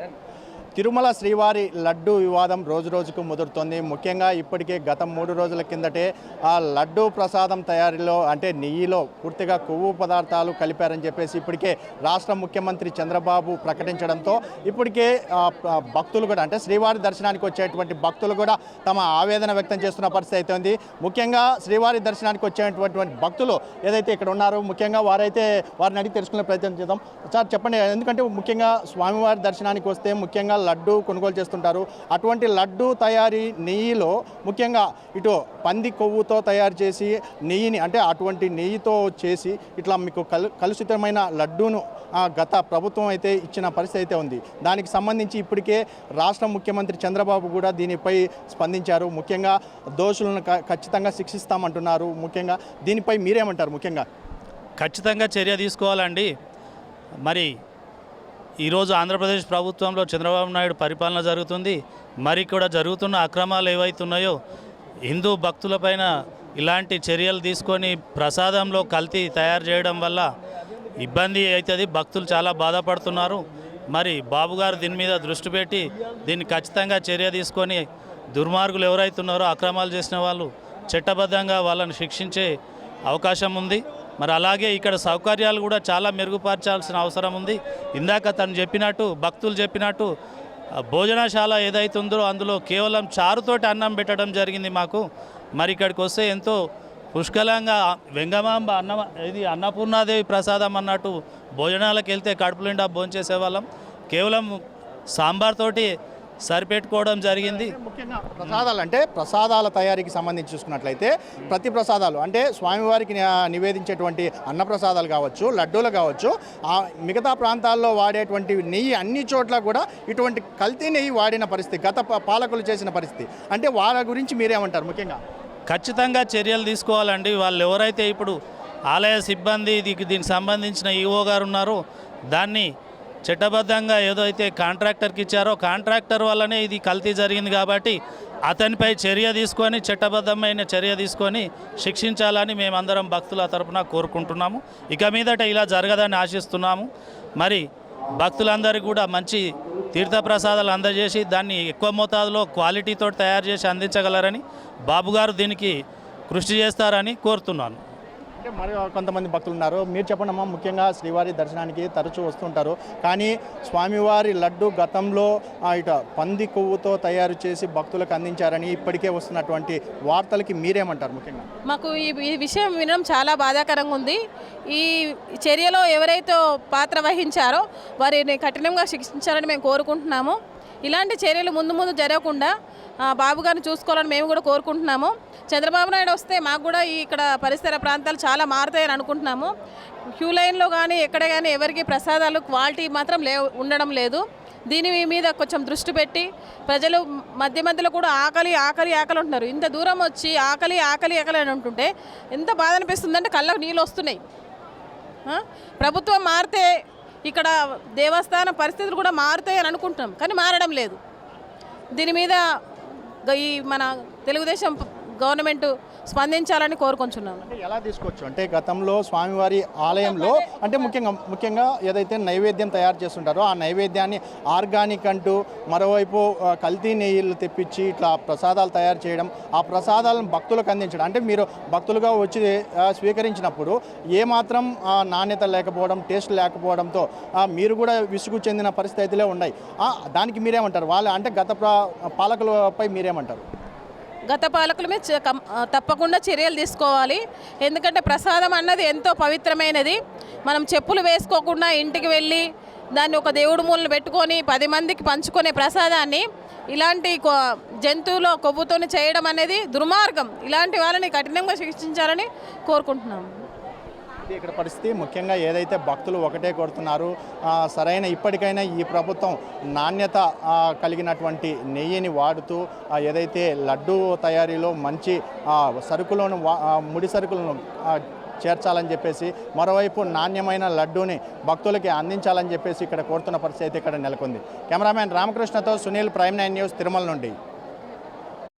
and. Tirumala శ్రీవారి లడ్డు వివాదం రోజు రోజుకు ముదురుతోంది. ముఖ్యంగా ఇప్పటికే గత మూడు రోజుల కిందటే ఆ లడ్డు ప్రసాదం తయారీలో అంటే నెయ్యిలో పూర్తిగా కొవ్వు పదార్థాలు కలిపారని చెప్పేసి ఇప్పటికే రాష్ట్ర ముఖ్యమంత్రి చంద్రబాబు ప్రకటించడంతో ఇప్పటికే భక్తులు కూడా అంటే శ్రీవారి దర్శనానికి వచ్చేటువంటి భక్తులు కూడా తమ ఆవేదన వ్యక్తం చేస్తున్న పరిస్థితి అయితే ఉంది. ముఖ్యంగా శ్రీవారి దర్శనానికి వచ్చేటువంటి భక్తులు ఏదైతే ఇక్కడ ఉన్నారో ముఖ్యంగా వారైతే వారిని అడిగి తెలుసుకునే ప్రయత్నం చేద్దాం. సార్ చెప్పండి ఎందుకంటే ముఖ్యంగా స్వామివారి దర్శనానికి వస్తే ముఖ్యంగా లడ్డు కొనుగోలు చేస్తుంటారు. అటువంటి లడ్డు తయారీ నెయ్యిలో ముఖ్యంగా ఇటు పంది కొవ్వుతో తయారు చేసి నెయ్యిని అంటే అటువంటి నెయ్యితో చేసి ఇట్లా మీకు కలుషితమైన లడ్డూను ఆ, గత ప్రభుత్వం అయితే ఇచ్చిన పరిస్థితి అయితే ఉంది. దానికి సంబంధించి ఇప్పటికే రాష్ట్ర ముఖ్యమంత్రి చంద్రబాబు కూడా దీనిపై స్పందించారు. ముఖ్యంగా దోషులను క- ఖచ్చితంగా శిక్షిస్తామంటున్నారు. ముఖ్యంగా దీనిపై మీరేమంటారు? ముఖ్యంగా. ఖచ్చితంగా చర్య తీసుకోవాలండి. మరి ఈరోజు ఆంధ్రప్రదేశ్ ప్రభుత్వంలో చంద్రబాబు నాయుడు పరిపాలన జరుగుతుంది. మరి కూడా జరుగుతున్న అక్రమాలు ఏవైతున్నాయో హిందూ భక్తులపైన ఇలాంటి చర్యలు తీసుకొని ప్రసాదంలో కల్తీ తయారు చేయడం వల్ల ఇబ్బంది అవుతుంది. భక్తులు చాలా బాధపడుతున్నారు. మరి బాబు గారు దీని మీద దృష్టి పెట్టి దీన్ని ఖచ్చితంగా చర్య తీసుకొని దుర్మార్గులు ఎవరైతున్నారో అక్రమాలు చేసిన వాళ్ళు చట్టబద్ధంగా వాళ్ళని శిక్షించే అవకాశం ఉంది. మరి అలాగే ఇక్కడ సౌకర్యాలు కూడా చాలా మెరుగుపరచాల్సిన అవసరం ఉంది. ఇందాక తను చెప్పినట్టు భక్తులు చెప్పినట్టు భోజనశాల ఏదైతే ఉందో అందులో కేవలం చారుతోటి అన్నం పెట్టడం జరిగింది మాకు. మరి ఇక్కడికి వస్తే ఎంతో పుష్కలంగా వెంగమాంబ అన్న ఇది అన్నపూర్ణాదేవి ప్రసాదం అన్నట్టు భోజనాలకు వెళ్తే కడుపు నిండా భోంచేసేవాళ్ళం. కేవలం సాంబార్తోటి సరిపెట్టుకోవడం జరిగింది. ముఖ్యంగా ప్రసాదాలు అంటే ప్రసాదాల తయారీకి సంబంధించి చూసుకున్నట్లయితే ప్రతి ప్రసాదాలు అంటే స్వామివారికి నివేదించేటువంటి అన్న ప్రసాదాలు కావచ్చు లడ్డూలు కావచ్చు ఆ మిగతా ప్రాంతాల్లో వాడేటువంటి నెయ్యి అన్ని చోట్ల కూడా ఇటువంటి కల్తీ నెయ్యి వాడిన పరిస్థితి గత పాలకులు చేసిన పరిస్థితి. అంటే వాళ్ళ గురించి మీరేమంటారు ముఖ్యంగా? ఖచ్చితంగా చర్యలు తీసుకోవాలండి. వాళ్ళు ఎవరైతే ఇప్పుడు ఆలయ సిబ్బంది దీనికి దీనికి సంబంధించిన ఈఓ గారు ఉన్నారో దాన్ని చట్టబద్ధంగా ఏదైతే కాంట్రాక్టర్కి ఇచ్చారో కాంట్రాక్టర్ వల్లనే ఇది కల్తీ జరిగింది కాబట్టి అతనిపై చర్య తీసుకొని చట్టబద్ధమైన చర్య తీసుకొని శిక్షించాలని మేమందరం భక్తుల తరపున కోరుకుంటున్నాము. ఇక మీదట ఇలా జరగదని ఆశిస్తున్నాము. మరి భక్తులందరికీ కూడా మంచి తీర్థప్రసాదాలు అందజేసి దాన్ని ఎక్కువ మోతాదులో క్వాలిటీతో తయారు చేసి అందించగలరని బాబుగారు దీనికి కృషి చేస్తారని కోరుతున్నాను. అంటే మరి కొంతమంది భక్తులు ఉన్నారు. మీరు చెప్పండి అమ్మా ముఖ్యంగా శ్రీవారి దర్శనానికి తరచూ వస్తుంటారు. కానీ స్వామివారి లడ్డు గతంలో ఇట పంది కొవ్వుతో తయారు చేసి భక్తులకు అందించారని ఇప్పటికే వస్తున్నటువంటి వార్తలకి మీరేమంటారు ముఖ్యంగా? మాకు ఈ ఈ విషయం వినడం చాలా బాధాకరంగా ఉంది. ఈ చర్యలో ఎవరైతే పాత్ర వహించారో వారిని కఠినంగా శిక్షించాలని మేము కోరుకుంటున్నాము. ఇలాంటి చర్యలు ముందు ముందు జరగకుండా బాబుగారిని బాబు గారిని చూసుకోవాలని మేము కూడా కోరుకుంటున్నాము. చంద్రబాబు నాయుడు వస్తే మాకు కూడా ఈ ఇక్కడ పరిసర ప్రాంతాలు చాలా మారుతాయని అనుకుంటున్నాము. క్యూ లైన్లో కానీ ఎక్కడ కానీ ఎవరికి ప్రసాదాలు క్వాలిటీ మాత్రం లే ఉండడం లేదు. దీని మీద కొంచెం దృష్టి పెట్టి ప్రజలు మధ్య మధ్యలో కూడా ఆకలి ఆకలి ఆకలి ఉంటున్నారు ఇంత దూరం వచ్చి ఆకలి ఆకలి ఆకలి అని ఉంటుంటే ఎంత బాధ అనిపిస్తుందంటే కళ్ళకు నీళ్ళు వస్తున్నాయి. ప్రభుత్వం మారితే ఇక్కడ దేవస్థాన పరిస్థితులు కూడా మారుతాయి అని అనుకుంటున్నాం కానీ మారడం లేదు. దీని మీద ఈ మన తెలుగుదేశం గవర్నమెంట్ స్పందించాలని కోరుకుంటున్నాను అంటే ఎలా తీసుకోవచ్చు? అంటే గతంలో స్వామివారి ఆలయంలో అంటే ముఖ్యంగా ముఖ్యంగా ఏదైతే నైవేద్యం తయారు చేస్తుంటారో ఆ నైవేద్యాన్ని ఆర్గానిక్ అంటూ మరోవైపు కల్తీ నెయ్యిలు తెప్పించి ఇట్లా ప్రసాదాలు తయారు చేయడం ఆ ప్రసాదాలను భక్తులకు అందించడం. అంటే మీరు భక్తులుగా వచ్చి స్వీకరించినప్పుడు ఏమాత్రం నాణ్యత లేకపోవడం టేస్ట్ లేకపోవడంతో మీరు కూడా విసుగు చెందిన పరిస్థితులే ఉన్నాయి. దానికి మీరేమంటారు? వాళ్ళు అంటే గత పాలకులపై మీరేమంటారు? గత పాలకుల మీద కం- తప్పకుండా చర్యలు తీసుకోవాలి. ఎందుకంటే ప్రసాదం అన్నది ఎంతో పవిత్రమైనది. మనం చెప్పులు వేసుకోకుండా ఇంటికి వెళ్ళి దాన్ని ఒక దేవుడు మూలను పెట్టుకొని పది మందికి పంచుకునే ప్రసాదాన్ని ఇలాంటి కొ- జంతువుల కొవ్వుతోని చేయడం అనేది దుర్మార్గం. ఇలాంటి వాళ్ళని కఠినంగా శిక్షించాలని కోరుకుంటున్నాము. ఇది ఇక్కడ పరిస్థితి ముఖ్యంగా ఏదైతే భక్తులు ఒకటే కోరుతున్నారు సరైన ఇప్పటికైనా ఈ ప్రభుత్వం నాణ్యత కలిగినటువంటి నెయ్యిని వాడుతూ ఏదైతే లడ్డు తయారీలో మంచి సరుకులను వా- ముడి సరుకులను చేర్చాలని చెప్పేసి మరోవైపు నాణ్యమైన లడ్డూని భక్తులకి అందించాలని చెప్పేసి ఇక్కడ కోరుతున్న పరిస్థితి అయితే ఇక్కడ నెలకొంది. Cameraman రామకృష్ణతో Sunil prime nine news Tirumala నుండి.